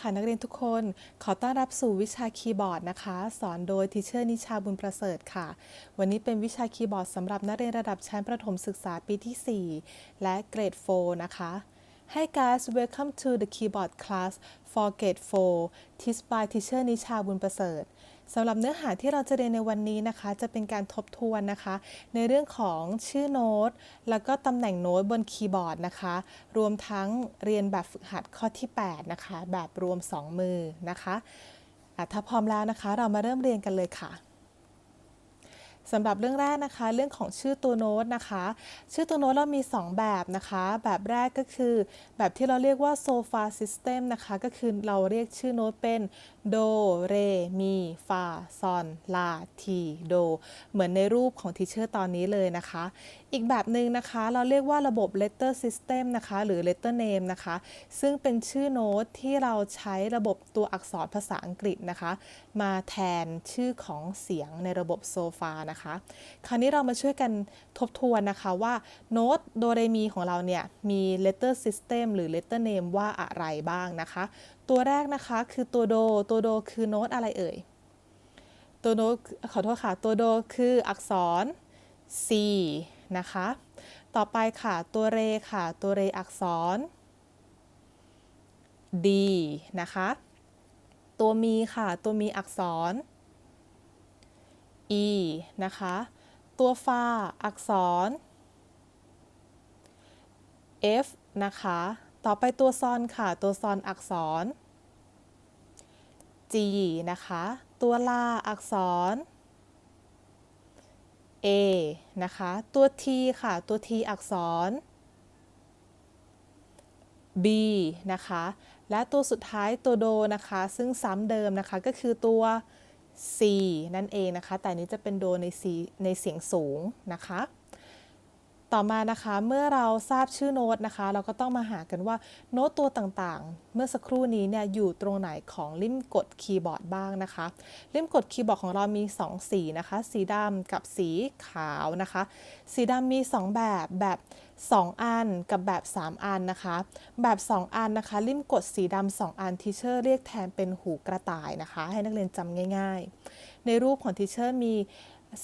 ค่ะนักเรียนทุกคน ขอต้อนรับสู่วิชาคีย์บอร์ดนะคะ สอนโดยทิเชอร์นิชาบุญประเสริฐค่ะ วันนี้เป็นวิชาคีย์บอร์ดสำหรับนักเรียนระดับชั้นประถมศึกษาปีที่ 4 และเกรด 4 นะคะ Hi guys welcome to the keyboard class for grade 4 Teach by teacher นิชาบุญประเสริฐ สำหรับเนื้อหาที่เราจะเรียนในวันนี้นะคะ จะเป็นการทบทวนนะคะ ในเรื่องของชื่อโน้ต แล้วก็ตำแหน่งโน้ตบนคีย์บอร์ดนะคะ รวมทั้งเรียนแบบฝึกหัดข้อที่ 8 นะคะ แบบรวม 2 มือนะคะะถ้าพร้อมแล้วนะคะ เรามาเริ่มเรียนกันเลยค่ะสำหรับเรื่องแรกนะคะ เรื่องของชื่อตัวโน้ตนะคะ ชื่อตัวโน้ตเรามี 2 แบบนะคะ แบบแรกก็คือ แบบที่เราเรียกว่าโซฟาซิสเต็มนะคะ ก็คือเราเรียกชื่อโน้ตเป็น โด เร มี ฟา ซอน ลา ที โด เหมือนในรูปของทีเชอร์ตอนนี้เลยนะคะ อีกแบบหนึ่งนะคะ เราเรียกว่าระบบ letter system นะคะ หรือ letter name นะคะ ซึ่งเป็นชื่อโน้ตที่เราใช้ระบบตัวอักษรภาษาอังกฤษนะคะ มาแทนชื่อของเสียงในระบบโซฟานะคะ คราวนี้เรามาช่วยกันทบทวนนะคะว่าโน้ตโด เร มีของเราเนี่ย มี letter system หรือ letter name ว่าอะไรบ้างนะคะ ตัวแรกนะคะคือตัวโด ตัวโดคือโน้ตอะไรเอ่ย ตัวโน้ตขอโทษค่ะ ตัวโดคืออักษร C นะคะ ต่อไปค่ะตัวเรค่ะ ตัวเรอักษร D นะคะ ตัวมีค่ะ ตัวมีอักษร E นะคะ ตัวฟาอักษร F นะคะ ต่อไปตัวซอนค่ะ ตัวซอนอักษร G นะคะ ตัวลาอักษร A นะคะ ตัว T ค่ะ ตัว T อักษร B นะคะ และตัวสุดท้ายตัวโดนะคะ ซึ่งซ้ำเดิมนะคะก็คือตัว C นั่นเองนะคะ แต่นนี้จะเป็นโดใน C ในเสียงสูงนะคะ ต่อมานะคะเมื่อเราทราบชื่อโน้ตนะคะ เราก็ต้องมาหากันว่าโน้ตตัวต่างๆ เมื่อสักครู่นี้เนี่ยอยู่ตรงไหนของลิ่มกดคีย์บอร์ดบ้างนะคะลิ่มกดคีย์บอร์ดของเรามี 2 สีนะคะ สีดำกับสีขาวนะคะ สีดำมี 2 แบบแบบ 2 อันกับแบบ 3 อันนะคะ แบบ 2 อันนะคะลิ่มกดสีดำ2อันทีเชอร์เรียกแทนเป็นหูกระต่ายนะคะ ให้นักเรียนจำง่าย ๆ ในรูปของทีเชอร์มี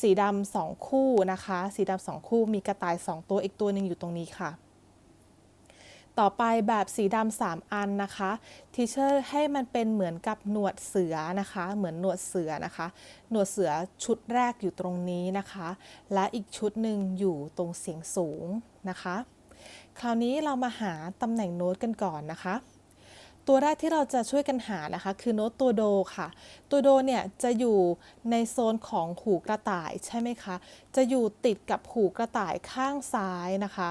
สีดำสองคู่นะคะ สีดำสองคู่มีกระต่าย 2 ตัวอีกตัวหนึ่งอยู่ตรงนี้ค่ะ ต่อไปแบบสีดำสามอันนะคะทีเชอร์ให้มันเป็นเหมือนกับหนวดเสือนะคะ เหมือนหนวดเสือนะคะ หนวดเสือชุดแรกอยู่ตรงนี้นะคะ และอีกชุดหนึ่งอยู่ตรงเสียงสูงนะคะ คราวนี้เรามาหาตำแหน่งโน้ตกันก่อนนะคะ ตัวแรกที่เราจะช่วยกันหานะคะ คือโน้ตตัวโดค่ะ ตัวโดเนี่ยจะอยู่ในโซนของหูกระต่ายใช่ไหมคะ จะอยู่ติดกับหูกระต่ายข้างซ้ายนะคะ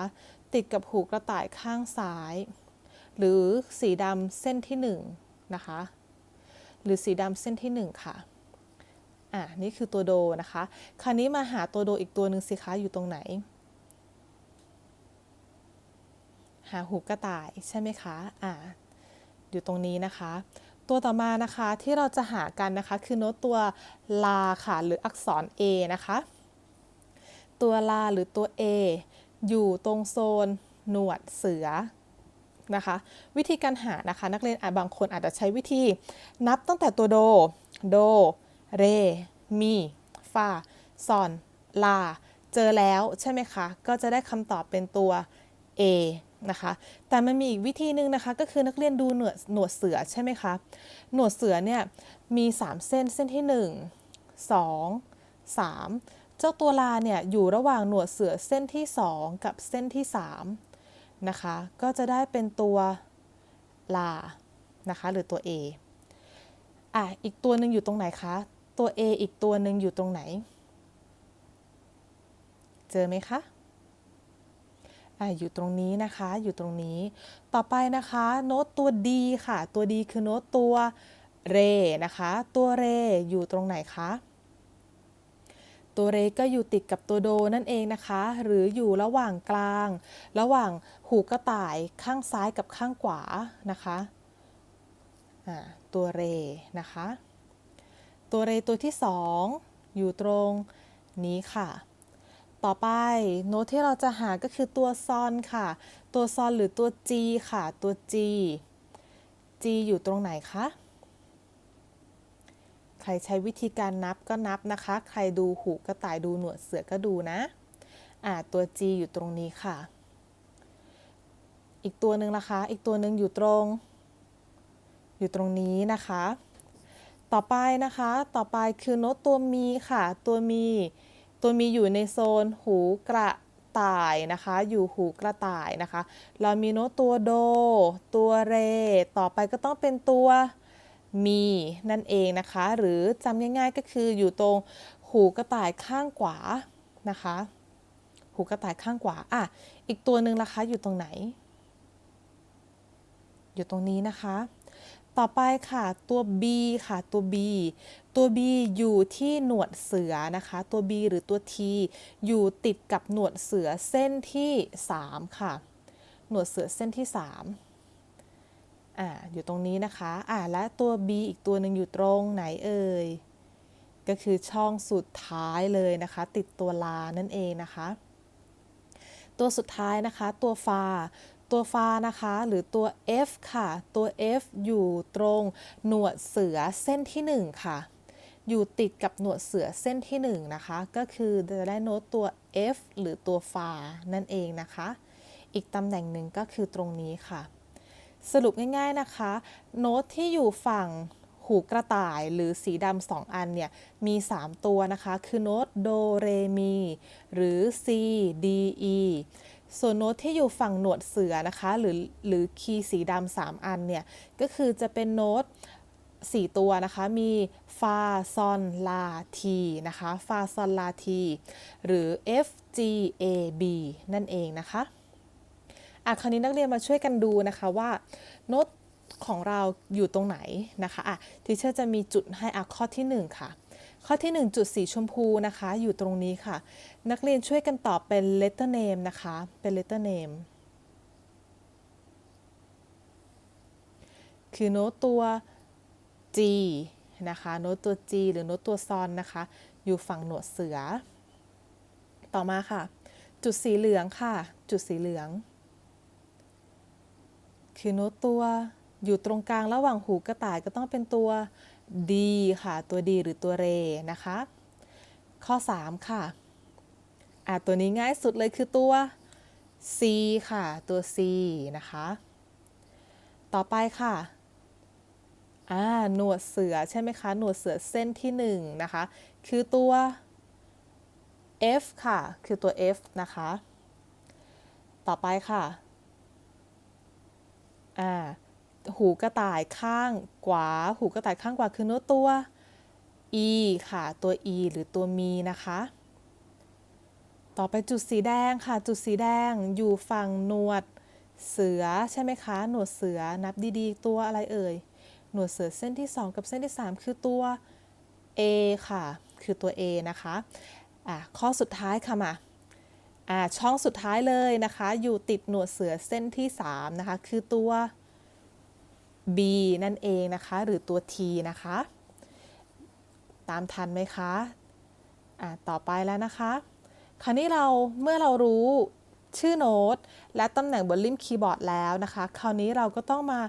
ติดกับหูกระต่ายข้างซ้าย หรือสีดำเส้นที่1นงนะคะ หรือสีดำเส้นที่ 1 ค่ะอะนี่คือตัวโดนะคะ คราวนี้มาหาตัวโดอีกตัวหนึ่งสิคะอยู่ตรงไหน หาหูกระต่ายใช่ไหมคะอ่า อยู่ตรงนี้นะคะ ตัวต่อมานะคะที่เราจะหากันนะคะ คือโน้ตตัวลาค่ะหรืออักษร A นะคะ ตัวลาหรือตัว A อยู่ตรงโซนหนวดเสือนะคะวิธีการหานะคะนักเรียนอาจบางคนอาจจะใช้วิธี นับตั้งแต่ตัวโด โด เร มีฟาซอน ลา เจอแล้วใช่ไหมคะ ก็จะได้คำตอบเป็นตัว A นะคะ แต่มันมีอีกวิธีหนึ่งนะคะ ก็คือนักเรียนดูหนวดหนวดเสือใช่ไหมคะ หนวดเสือเนี่ยมี 3 เส้นเส้นที่ 1 2 3 เจ้าตัวลาเนี่ยอยู่ระหว่างหนวดเสือเส้นที่ 2 กับเส้นที่3นะคะ ก็จะได้เป็นตัวลานะคะหรือตัว A อะอีกตัวหนึ่งอยู่ตรงไหนคะ ตัว A อีกตัวหนึ่งอยู่ตรงไหน เจอไหมคะ อยู่ตรงนี้นะคะ อยู่ตรงนี้ ต่อไปนะคะ โน้ตตัว D ค่ะ ตัว D คือโน้ตตัวเรนะคะ ตัวเรอยู่ตรงไหนคะ ตัวเรก็อยู่ติดกับตัวโดนั่นเองนะคะ หรืออยู่ระหว่างกลาง ระหว่างหูกระต่ายข้างซ้ายกับข้างขวานะคะตัวเรนะคะ ตัวเรตัวที่สองอยู่ตรงนี้ค่ะ ต่อไปโน้ตที่เราจะหาก็คือตัวซอนค่ะ ตัวซอนหรือตัว G ค่ะ ตัว G G อยู่ตรงไหนคะ ใครใช้วิธีการนับก็นับนะคะ ใครดูหูกระต่ายดูหนวดเสือก็ดูนะ อ่าตัว G อยู่ตรงนี้ค่ะ อีกตัวหนึ่งนะคะ อีกตัวหนึ่งอยู่ตรง อยู่ตรงนี้นะคะ ต่อไปนะคะ ต่อไปคือโน้ตตัวมีค่ะ ตัวมี ตัวมีอยู่ในโซนหูกระต่ายนะคะ อยู่หูกระต่ายนะคะ เรามีโน้ตตัวโด ตัวเร ต่อไปก็ต้องเป็นตัวมีนั่นเองนะคะ หรือจำง่ายๆก็คืออยู่ตรงหูกระต่ายข้างขวานะคะ หูกระต่ายข้างขวาอะอีกตัวหนึ่งล่ะคะอยู่ตรงไหน อยู่ตรงนี้นะคะ ต่อไปค่ะตัว B ค่ะตัว B ตัว B อยู่ที่หนวดเสือนะคะ ตัว B หรือตัว T อยู่ติดกับหนวดเสือเส้นที่ 3 ค่ะ หนวดเสือเส้นที่ 3อ่าอยู่ตรงนี้นะคะอ่าและตัว B อีกตัวหนึ่งอยู่ตรงไหนเอ่ยก็คือช่องสุดท้ายเลยนะคะ ติดตัวลานั่นเองนะคะ ตัวสุดท้ายนะคะตัวฟา ตัวฟานะคะ หรือตัว F ค่ะ ตัว F อยู่ตรงหนวดเสือเส้นที่ 1 ค่ะ อยู่ติดกับหนวดเสือเส้นที่ 1 นะคะ ก็คือจะได้โน้ตตัว F หรือตัวฟานั่นเองนะคะ อีกตำแหน่งหนึ่งก็คือตรงนี้ค่ะ สรุปง่าย ๆนะคะ โน้ตที่อยู่ฝั่งหูกระต่ายหรือสีดำสองอันเนี่ย มี 3 ตัวนะคะ คือโน้ตโดเรมีหรือ C D E ส่วนโน้ตที่อยู่ฝั่งหนวดเสือนะคะ หรือหรือคีย์สีดำสามอันเนี่ยก็คือจะเป็นโน้ต4ตัวนะคะ มีฟาซอนลาทีนะคะฟาซอนลาทีหรือ F G A B นั่นเองนะคะอะคราวนี้นักเรียนมาช่วยกันดูนะคะว่าโน้ตของเราอยู่ตรงไหนนะคะอะทีเชอร์จะมีจุดให้อะข้อที่ 1 ค่ะ ข้อที่ 1 จุดสีชมพูนะคะ อยู่ตรงนี้ค่ะ นักเรียนช่วยกันตอบเป็น letter name นะคะ เป็น letter name คือโน้ตตัว G นะคะ โน้ตตัว G หรือโน้ตตัวซอนนะคะ อยู่ฝั่งหนวดเสือ ต่อมาค่ะ จุดสีเหลืองค่ะ จุดสีเหลือง คือโน้ตตัวอยู่ตรงกลางระหว่างหูกระต่ายก็ต้องเป็นตัว D ค่ะ ตัว D หรือตัวเรนะคะ ข้อ 3 ค่ะอะตัวนี้ง่ายสุดเลยคือตัว C ค่ะ ตัว C นะคะ ต่อไปค่ะอ่าหนวดเสือใช่ไหมคะ หนวดเสือเส้นที่ 1 นะคะ คือตัว F ค่ะ คือตัว F นะคะ ต่อไปค่ะ อ่า หูกระต่ายข้างขวา หูกระต่ายข้างขวาคือโน้ตตัว E ค่ะ ตัว E หรือตัวมีนะคะ ต่อไปจุดสีแดงค่ะ จุดสีแดงอยู่ฝั่งหนวดเสือใช่ไหมคะ หนวดเสือนับดีๆ ตัวอะไรเอ่ย หนวดเสือเส้นที่ 2 กับเส้นที่ 3 คือตัว A ค่ะ คือตัว A นะคะอะข้อสุดท้ายค่ะมาอ่าช่องสุดท้ายเลยนะคะ อยู่ติดหนวดเสือเส้นที่ 3 นะคะ คือตัว B นั่นเองนะคะ หรือตัว T นะคะ ตามทันไหมคะอ่าต่อไปแล้วนะคะ คราวนี้เราเมื่อเรารู้ชื่อโน้ตและตำแหน่งบนริมคีย์บอร์ดแล้วนะคะ คราวนี้เราก็ต้องมา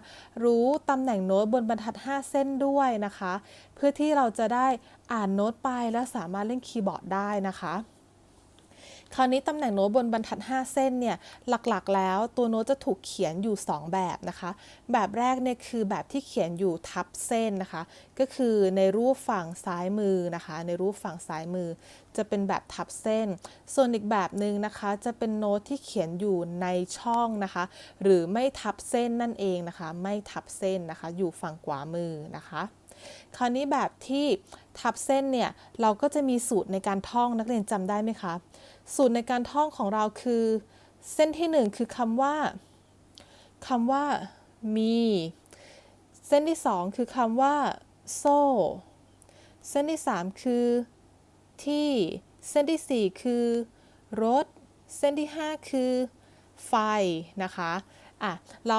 รู้ตำแหน่งโน้ตบนบรรทัด 5 เส้นด้วยนะคะ เพื่อที่เราจะได้อ่านโน้ตไปแล้วสามารถเล่นคีย์บอร์ดได้นะคะ คราวนี้ตำแหน่งโน้ตบนบรรทัด 5 เส้นเนี่ยหลักๆ แล้วตัวโน้ตจะถูกเขียนอยู่ 2 แบบนะคะ แบบแรกเนี่ยคือแบบที่เขียนอยู่ทับเส้นนะคะ ก็คือในรูปฝั่งซ้ายมือนะคะ ในรูปฝั่งซ้ายมือ จะเป็นแบบทับเส้น ส่วนอีกแบบหนึ่งนะคะ จะเป็นโน้ตที่เขียนอยู่ในช่องนะคะ หรือไม่ทับเส้นนั่นเองนะคะ ไม่ทับเส้นนะคะ อยู่ฝั่งขวามือนะคะคราวนี้แบบที่ทับเส้นเนี่ยเราก็จะมีสูตรในการท่องนักเรียนจำได้ไหมคะ สูตรในการท่องของเราคือ เส้นที่หนึ่งคือคำว่าคำว่ามี เส้นที่สองคือคำว่า โซ่ เส้นที่สามคือ ที่ เส้นที่สี่คือ รถ เส้นที่ห้าคือ ไฟนะคะอะเรา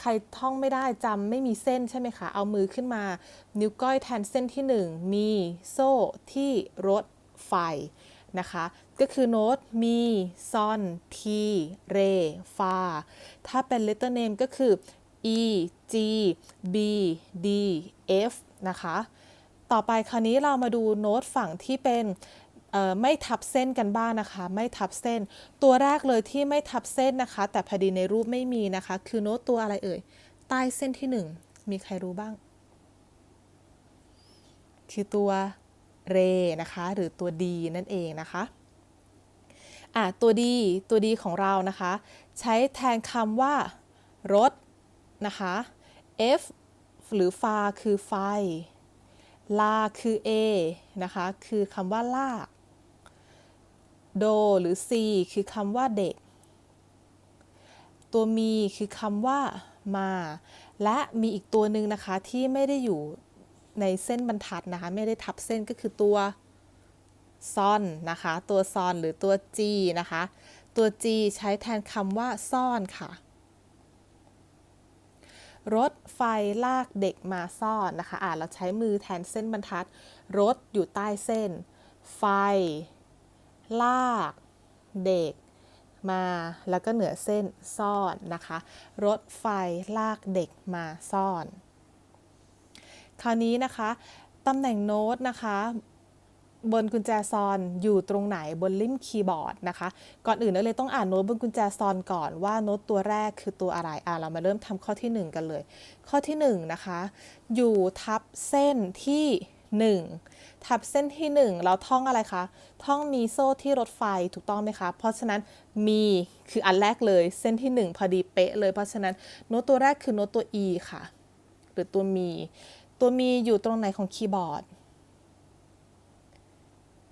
ใครท่องไม่ได้จำไม่มีเส้นใช่ไหมคะ เอามือขึ้นมา นิ้วก้อยแทนเส้นที่หนึ่งมี โซ่ ที่ รถ ไฟ นะคะ ก็คือโน้ตมีซอนทีเรฟาถ้าเป็น letter name ก็คือ E G B D F นะคะ ต่อไปคราวนี้เรามาดูโน้ตฝั่งที่เป็นไม่ทับเส้นกันบ้างนะคะ ไม่ทับเส้น ตัวแรกเลยที่ไม่ทับเส้นนะคะ แต่พอดีในรูปไม่มีนะคะ คือโน้ตตัวอะไรเอ่ย ใต้เส้นที่หนึ่งมีใครรู้บ้าง คือตัว เรนะคะหรือตัวดีนั่นเองนะคะอะตัวดีตัวดีของเรานะคะ ใช้แทนคำว่า รถนะคะ F หรือฟาคือไฟ ลาคือ A นะคะคือคำว่าลาก โดหรือ C คือคำว่าเด็ก ตัวมีคือคำว่ามา และมีอีกตัวหนึ่งนะคะที่ไม่ได้อยู่ ในเส้นบรรทัดนะคะ ไม่ได้ทับเส้นก็คือตัวซอนนะคะ ตัวซอนหรือตัว G นะคะ ตัว G ใช้แทนคำว่าซ่อนค่ะ รถไฟลากเด็กมาซ่อนนะคะ อ่าเราใช้มือแทนเส้นบรรทัด รถอยู่ใต้เส้น ไฟ ลาก เด็กมาแล้วก็เหนือเส้นซ่อนนะคะ รถไฟลากเด็กมาซ่อน คราวนี้นะคะ ตำแหน่งโน้ตนะคะ บนกุญแจซอนอยู่ตรงไหนบนริมคีย์บอร์ดนะคะ ก่อนอื่นเราเลยต้องอ่านโน้ตบนกุญแจซอนก่อนว่าโน้ตตัวแรกคือตัวอะไรอะเรามาเริ่มทำข้อที่ 1 กันเลย ข้อที่1นะคะ อยู่ทับเส้นที่ 1 ทับเส้นที่ 1 เราท่องอะไรคะท่องมีโซ่ที่รถไฟถูกต้องไหมคะ เพราะฉะนั้นมีคืออันแรกเลยเส้นที่ 1 พอดีเป๊ะเลยเพราะฉะนั้นโน้ตตัวแรกคือโน้ตตัว E ค่ะ หรือตัวมี ตัวมีอยู่ตรงไหนของคีย์บอร์ด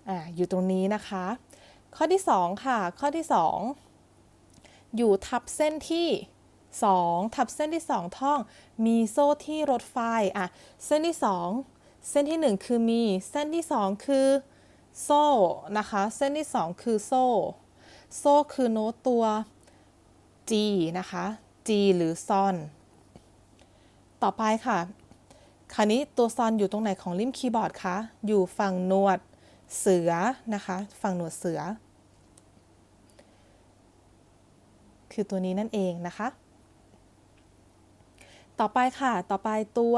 อ่าอยู่ตรงนี้นะคะ ข้อที่ 2 ค่ะ ข้อที่ 2 อยู่ทับเส้นที่ 2 ทับเส้นที่ 2 ท่อง มีโซ่ที่รถไฟอะเส้นที่ 2 เส้นที่ 1 คือมี เส้นที่ 2 คือโซ่นะคะ เส้นที่ 2 คือโซ่ โซ่คือโน้ตตัว G นะคะ G หรือซอน ต่อไปค่ะ คราวนี้ตัวซอนอยู่ตรงไหนของริมคีย์บอร์ดคะ อยู่ฝั่งหนวดเสือนะคะ ฝั่งหนวดเสือ คือตัวนี้นั่นเองนะคะ ต่อไปค่ะ ต่อไปตัว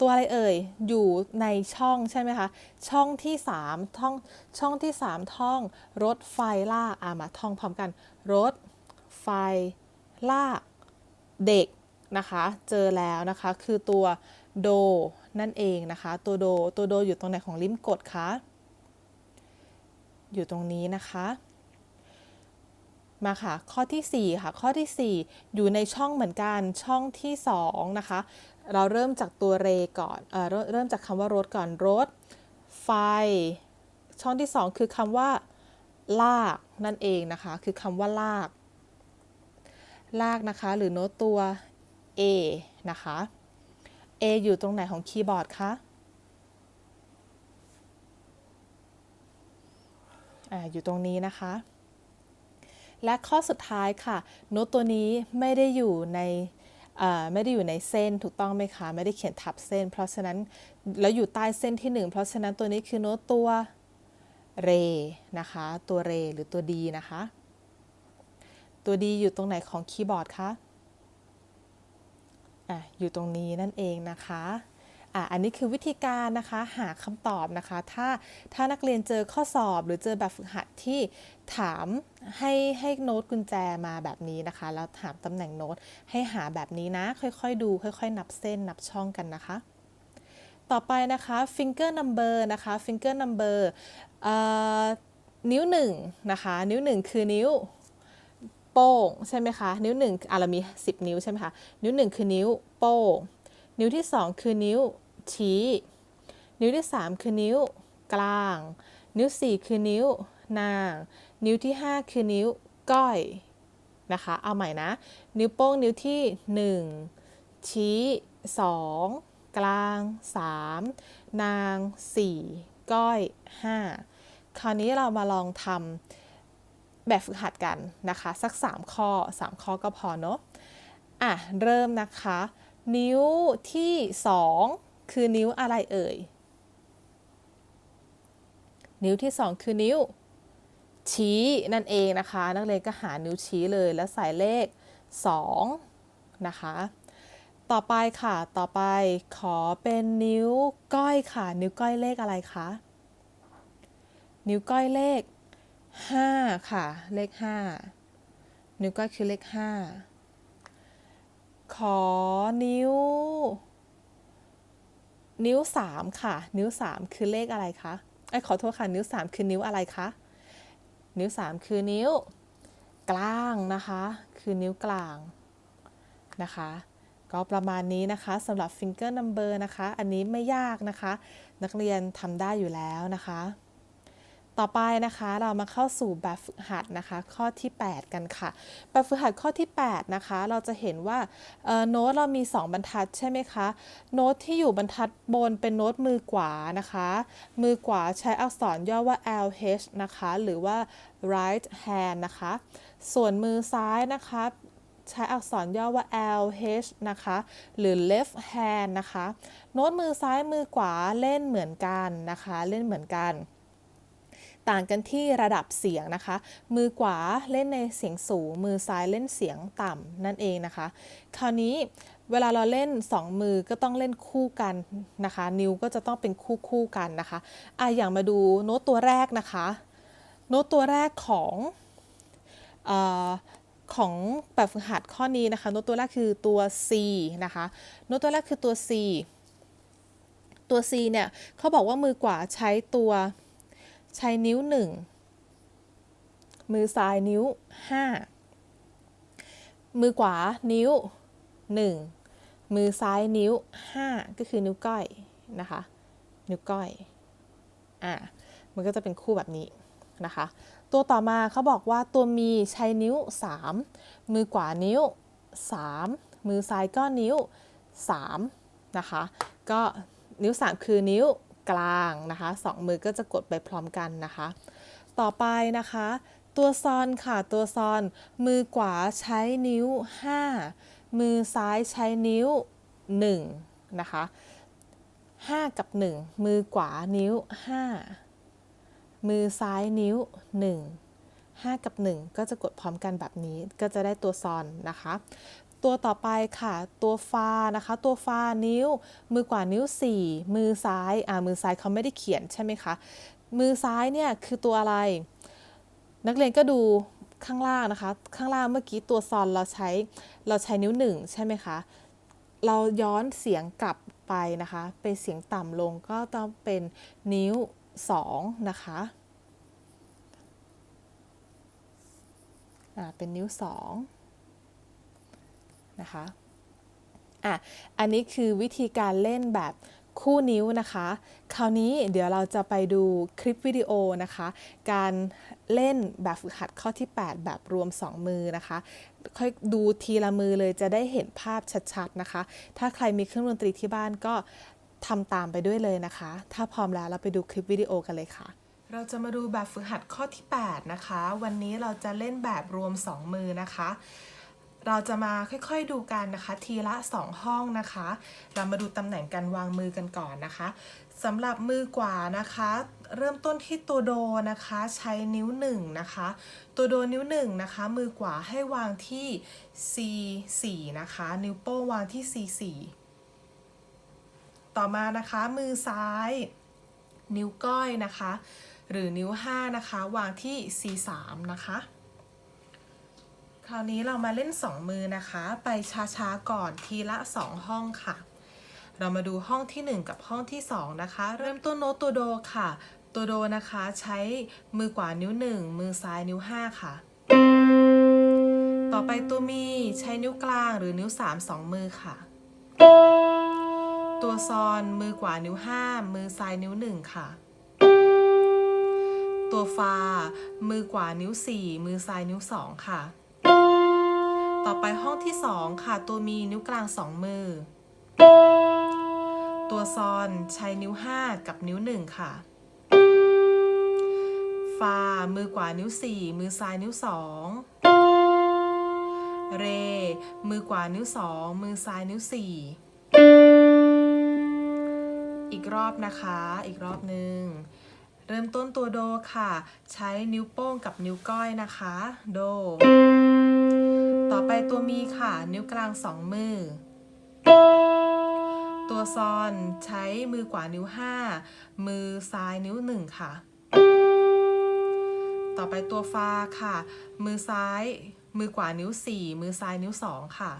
ตัวอะไรเอ่ย อยู่ในช่องใช่ไหมคะ ช่องที่3ท่อง ช่องที่ 3 ท่อง รถไฟลากอ่ามาท่องพร้อมกัน รถไฟลากเด็กนะคะ เจอแล้วนะคะ คือตัว โดนั่นเองนะคะ ตัวโดตัวโดอยู่ตรงไหนของริมกดคะอยู่ตรงนี้นะคะ มาค่ะ ข้อที่ 4 ค่ะ ข้อที่ 4 อยู่ในช่องเหมือนกันช่องที่ 2 นะคะ เราเริ่มจากตัวเรก่อนเออเริ่มเริ่มจากคำว่ารถก่อนรถ ไฟ ช่องที่ 2 คือคำว่า ลากนั่นเองนะคะ คือคำว่าลาก ลากนะคะ หรือโน้ตตัว A นะคะ A อยู่ตรงไหนของคีย์บอร์ดคะอ่าอยู่ตรงนี้นะคะ และข้อสุดท้ายค่ะโน้ตตัวนี้ไม่ได้อยู่ในอ่าไม่ได้อยู่ในเส้นถูกต้องไหมคะ ไม่ได้เขียนทับเส้น เพราะฉะนั้นแล้วอยู่ใต้เส้นที่ 1 เพราะฉะนั้นตัวนี้คือโน้ตตัวเรนะคะ ตัวเรหรือตัวดีนะคะ ตัวดีอยู่ตรงไหนของคีย์บอร์ดคะ ออยู่ตรงนี้นั่นเองนะคะอันนี้คือวิธีการนะคะหาคำตอบนะคะ ถ้าถ้านักเรียนเจอข้อสอบหรือเจอแบบฝึกหัดที่ถามให้ให้โน้ตกุญแจมาแบบนี้นะคะ แล้วถามตำแหน่งโน้ตให้หาแบบนี้นะ ค่อยๆดู ค่อยๆ นับเส้นนับช่องกันนะคะ ต่อไปนะคะ finger number นะคะ finger number นิ้วหนึ่งนะคะ นิ้วหนึ่งคือนิ้ว โป้งใช่ไหมคะ นิ้วหนึ่งอะเรามี 10 นิ้วใช่ไหมคะ นิ้วหนึ่งคือนิ้วโป้ง นิ้วที่ 2 คือนิ้วชี้ นิ้วที่ 3 คือนิ้วกลาง นิ้ว 4 คือนิ้วนาง นิ้วที่ 5 คือนิ้วก้อยนะคะ เอาใหม่นะ นิ้วโป้งนิ้วที่ 1 ชี้ 2 กลาง 3 นาง 4 ก้อย 5 คราวนี้เรามาลองทำ แบบฝึกหัดกันนะคะ สัก 3 ข้อ 3 ข้อก็พอเนาะอะ เริ่มนะคะ นิ้วที่ 2 คือนิ้วอะไรเอ่ย นิ้วที่ 2 คือนิ้ว ชี้นั่นเองนะคะ นักเรียนก็หานิ้วชี้เลยแล้วใส่เลข 2 นะคะ ต่อไปค่ะ ต่อไปขอเป็นนิ้วก้อยค่ะ นิ้วก้อยเลขอะไรคะ นิ้วก้อยเลข 5ค่ะ เลข5นิ้วก้อยคือเลข5ขอนิ้ว นิ้ว3ค่ะ นิ้ว3คือเลขอะไรคะไอ้ขอโทษค่ะ นิ้ว3คือนิ้วอะไรคะ นิ้ว3คือนิ้วกลางนะคะ คือนิ้วกลางนะคะ ก็ประมาณนี้นะคะสำหรับ finger number นะคะ อันนี้ไม่ยากนะคะ นักเรียนทำได้อยู่แล้วนะคะ ต่อไปนะคะเรามาเข้าสู่แบบฝึกหัดนะคะข้อที่ 8 กันค่ะ แบบฝึกหัดข้อที่ 8 นะคะ เราจะเห็นว่าโน้ตเรามี 2 บรรทัดใช่ไหมคะโน้ตที่อยู่บรรทัดบนเป็นโน้ตมือขวานะคะ มือขวาใช้อักษรย่อว่า LH นะคะ หรือว่า right hand นะคะ ส่วนมือซ้ายนะคะใช้อักษรย่อว่า LH นะคะ หรือ left hand นะคะ โน้ตมือซ้ายมือขวาเล่นเหมือนกันนะคะ เล่นเหมือนกัน ต่างกันที่ระดับเสียงนะคะ มือขวาเล่นในเสียงสูง มือซ้ายเล่นเสียงต่ำนั่นเองนะคะ คราวนี้เวลาเราเล่น 2 มือก็ต้องเล่นคู่กันนะคะ นิ้วก็จะต้องเป็นคู่คู่กันนะคะอะอย่างมาดูโน้ตตัวแรกนะคะ โน้ตตัวแรกของอของแบบฝึกหัดข้อนี้นะคะ โน้ตตัวแรกคือตัว C นะคะ โน้ตตัวแรกคือตัว C ตัว C เนี่ยเขาบอกว่ามือขวาใช้ตัว ใช้นิ้ว 1 มือซ้ายนิ้ว 5 มือขวานิ้ว 1 มือซ้ายนิ้ว 5 ก็คือนิ้วก้อยนะคะ นิ้วก้อยอะมันก็จะเป็นคู่แบบนี้นะคะ ตัวต่อมาเขาบอกว่าตัวมีใช้นิ้ว 3 มือขวานิ้ว 3 มือซ้ายก็นิ้ว 3 นะคะ ก็นิ้ว 3 คือนิ้ว กลางนะคะสองมือก็จะกดไปพร้อมกันนะคะ ต่อไปนะคะ ตัวซอนค่ะตัวซอน มือขวาใช้นิ้ว 5 มือซ้ายใช้นิ้ว 1 นะคะ 5 กับ 1 มือขวานิ้ว 5 มือซ้ายนิ้ว 1 5 กับ 1 ก็จะกดพร้อมกันแบบนี้ก็จะได้ตัวซอนนะคะ ตัวต่อไปค่ะ ตัวฟานะคะ ตัวฟานิ้ว มือขวานิ้ว 4 มือซ้ายอ่ามือซ้ายเขาไม่ได้เขียนใช่ไหมคะมือซ้ายเนี่ยคือตัวอะไร นักเรียนก็ดูข้างล่างนะคะ ข้างล่างเมื่อกี้ตัวซอนเราใช้เราใช้นิ้ว1ใช่ไหมคะเราย้อนเสียงกลับไปนะคะเป็นเสียงต่ำลงก็ต้องเป็นนิ้ว 2 นะคะอ่าเป็นนิ้ว 2 นะคะอะอันนี้คือวิธีการเล่นแบบคู่นิ้วนะคะ คราวนี้เดี๋ยวเราจะไปดูคลิปวิดีโอนะคะ การเล่นแบบฝึกหัดข้อที่ 8 แบบรวม 2 มือนะคะ ค่อยดูทีละมือเลยจะได้เห็นภาพชัดๆนะคะ ถ้าใครมีเครื่องดนตรีที่บ้านก็ทำตามไปด้วยเลยนะคะ ถ้าพร้อมแล้วเราไปดูคลิปวิดีโอกันเลยค่ะ เราจะมาดูแบบฝึกหัดข้อที่ 8 นะคะ วันนี้เราจะเล่นแบบรวม 2 มือนะคะ เราจะมาค่อยๆดูกันนะคะ ทีละ 2 ห้องนะคะ เรามาดูตำแหน่งการวางมือกันก่อนนะคะสำหรับมือกว่านะคะ เริ่มต้นที่ตัวโดนะคะ ใช้นิ้ว1นะคะ ตัวโดนิ้ว1นะคะ มือกว่าให้วางที่ C4 นะคะ นิ้วโป้งวางที่ C4 ต่อมานะคะมือซ้าย นิ้วก้อยนะคะ หรือนิ้ว 5 นะคะ วางที่ C3 นะคะ คราวนี้เรามาเล่น 2 มือนะคะ ไปช้าๆก่อนทีละ 2 ห้องค่ะ เรามาดูห้องที่ 1 กับห้องที่ 2 นะคะ เริ่มต้นโน้ตตัวโดค่ะ ตัวโดนะคะใช้มือขวานิ้ว 1 มือซ้ายนิ้ว 5 ค่ะ ต่อไปตัวมีใช้นิ้วกลางหรือนิ้ว 3 2 มือค่ะ ตัวซอนมือขวานิ้ว 5 มือซ้ายนิ้ว 1 ค่ะ ตัวฟา มือขวานิ้ว 4 มือซ้ายนิ้ว 2 ค่ะ ต่อไปห้องที่2ค่ะ ตัวมีนิ้วกลาง2มือ ตัวซอนใช้นิ้ว5กับนิ้ว1ค่ะฟา มือขวานิ้ว4มือซ้ายนิ้ว2เร มือขวานิ้ว2มือซ้ายนิ้ว4อีกรอบนะคะ อีกรอบหนึ่ง เริ่มต้นตัวโดค่ะ ใช้นิ้วโป้งกับนิ้วก้อยนะคะ โด ต่อไปตัวมีค่ะ นิ้วกลางสองมือ ตัวซอนใช้มือกว่านิ้ว5มือซ้ายนิ้ว1ค่ะ ต่อไปตัวฟาค่ะ มือซ้าย มือกว่านิ้ว4มือซ้ายนิ้ว2ค่ะ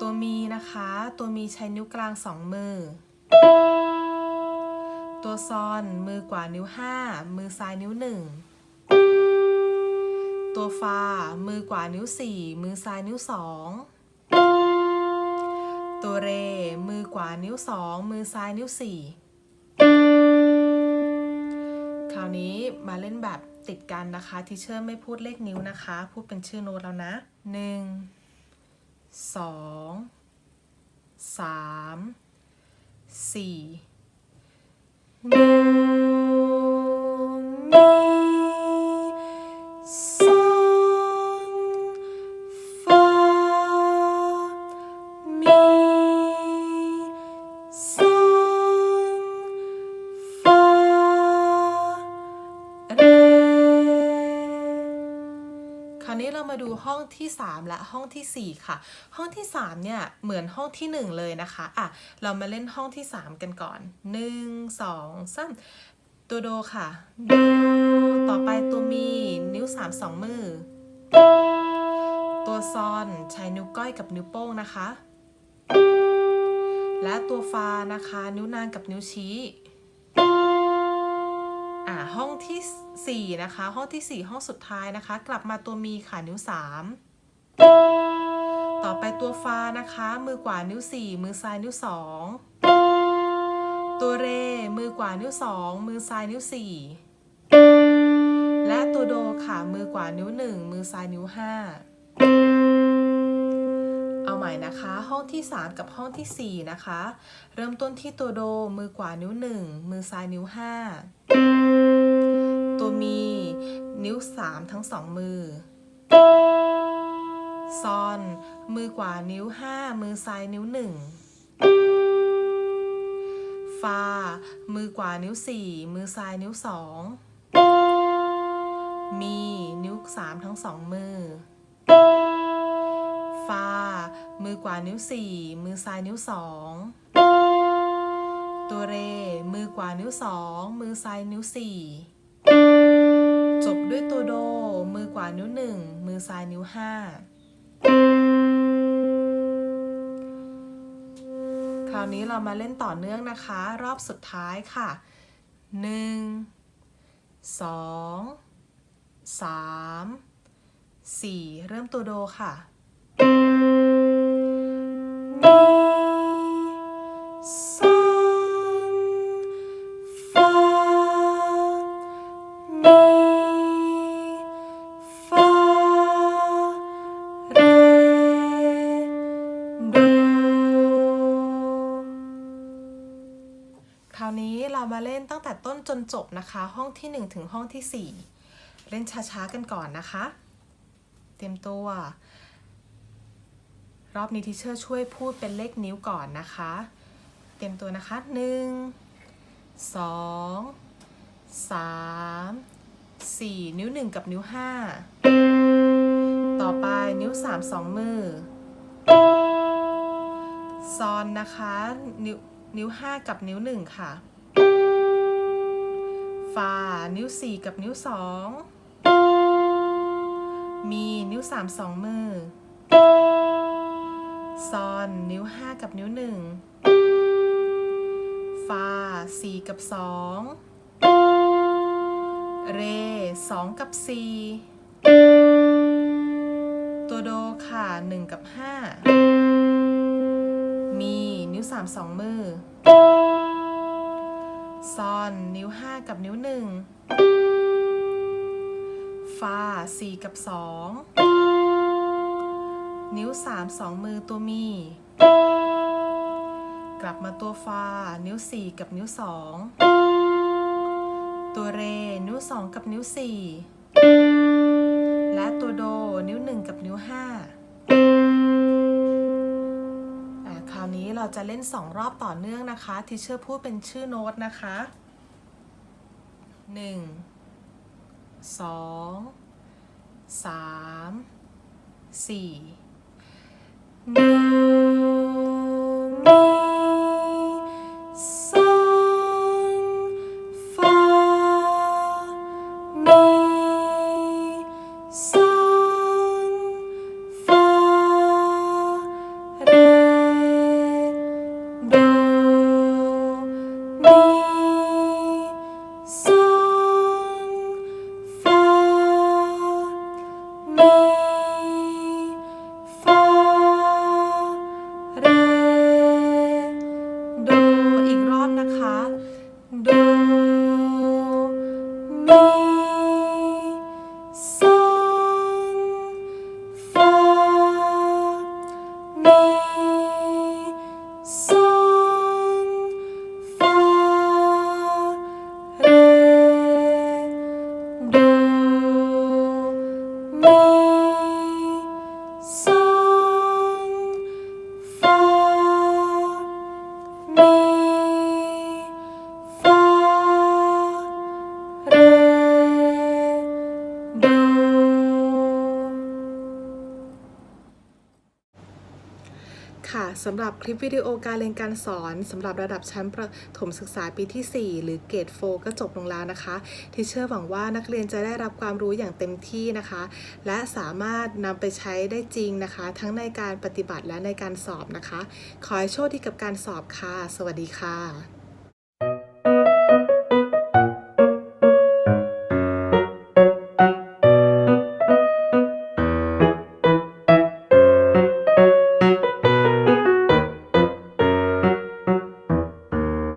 ตัวมีนะคะ ตัวมีใช้นิ้วกลาง2มือ ตัวซอนมือกว่านิ้ว5มือซ้ายนิ้ว1 ตัวฟา มือกว่านิ้ว 4 มือซ้ายนิ้ว 2 ตัวเร มือกว่านิ้ว 2 มือซ้ายนิ้ว 4 คราวนี้มาเล่นแบบติดกันนะคะที่เชอร์ไม่พูดเลขนิ้วนะคะ พูดเป็นชื่อโน้ตแล้วนะ 1 2 3 4 1 ห้องที่ 3 และห้องทีสี่ 4 ค่ะ ห้องที่ 3 เนี่ย เหมือนห้องที่ 1 เลยนะคะอะเรามาเล่นห้องที่ 3 กันก่อน 1 2 3 ตัวโดค่ะโดต่อไปตัวมี นิ้ว 3 2 มือ ตัวซอนใช้นิ้วก้อยกับนิ้วโป้งนะคะ และตัวฟานะคะ นิ้วนางกับนิ้วชี้ อ่าห้องที่ 4 นะคะ ห้องที่ 4 ห้องสุดท้ายนะคะ กลับมาตัวมีค่ะนิ้ว 3 ต่อไปตัวฟานะคะ มือกว่านิ้ว 4 มือซ้ายนิ้ว 2 ตัวเร มือกว่านิ้ว 2 มือซ้ายนิ้ว 4 และตัวโดค่ะ มือกว่านิ้ว 1 มือซ้ายนิ้ว5เอา หม่นะคะ ห้องที่ 3 กับห้องทีสี่ 4 นะคะ เริ่มต้นที่ตัวโดมือกว่านิ้ว 1 มือซ้ายนิ้ว 5 ตัวมีนิ้ว 3 ทั้ง 2 มือซอนมือกว่านิ้ว 5 มือซ้ายนิ้ว 1 ฟา มือกว่านิ้ว 4 มือซ้ายนิ้ว 2 มีนิ้ว 3 ทั้ง 2 มือ ฟา มือกว่านิ้ว 4 มือซ้ายนิ้ว 2 ตัวเร มือกว่านิ้ว 2 มือซ้ายนิ้ว 4 จบด้วยตัวโด มือกว่านิ้ว 1 มือซ้ายนิ้ว 5 คราวนี้เรามาเล่นต่อเนื่องนะคะ รอบสุดท้ายค่ะ 1 2 3 4 เริ่มตัวโดค่ะ คราวนี้เรามาเล่นตั้งแต่ต้นจนจบนะคะ ห้องที่ 1 ถึงห้องที่ 4 เล่นช้า ๆ กันก่อนนะคะ เตรียมตัว รอบนี้ทีเชอร์ช่วยพูดเป็นเลขนิ้วก่อนนะคะ เตรียมตัวนะคะ 1 2 3 4 นิ้ว 1 กับนิ้ว 5 ต่อไปนิ้ว 3 2 มือ ซอนนะคะ นิ้วนิ้ว 5 กับนิ้ว 1 ค่ะฟานิ้ว 4 กับนิ้ว 2 มีนิ้ว 3 2 มือ ซอนนิ้ว 5 กับนิ้ว 1 ฟา 4 กับ 2 เร 2 กับ 4 ตัวโดค่ะ 1 กับ 5 มีนิ้ว 3 2 มือ ซอนนิ้ว 5 กับนิ้ว 1 ฟา 4 กับ 2 นิ้ว 3 2 มือตัวมี กลับมาตัวฟา นิ้ว 4 กับนิ้ว 2 ตัวเร นิ้ว 2 กับนิ้ว 4 และตัวโด นิ้ว 1 กับนิ้ว5อะคราวนี้เราจะเล่น 2 รอบต่อเนื่องนะคะที่เชอร์พูดเป็นชื่อโน้ตนะคะ1 2 3 4โดมี Música สำหรับคลิปวิดีโอการเรียนการสอนสำหรับระดับชั้นประถมศึกษาปีที่ 4 หรือเกรดโฟก็จบลงแล้วนะคะที่เชื่อหวังว่านักเรียนจะได้รับความรู้อย่างเต็มที่นะคะ และสามารถนำไปใช้ได้จริงนะคะ ทั้งในการปฏิบัติและในการสอบนะคะ ขอให้โชคดีกับการสอบค่ะ สวัสดีค่ะ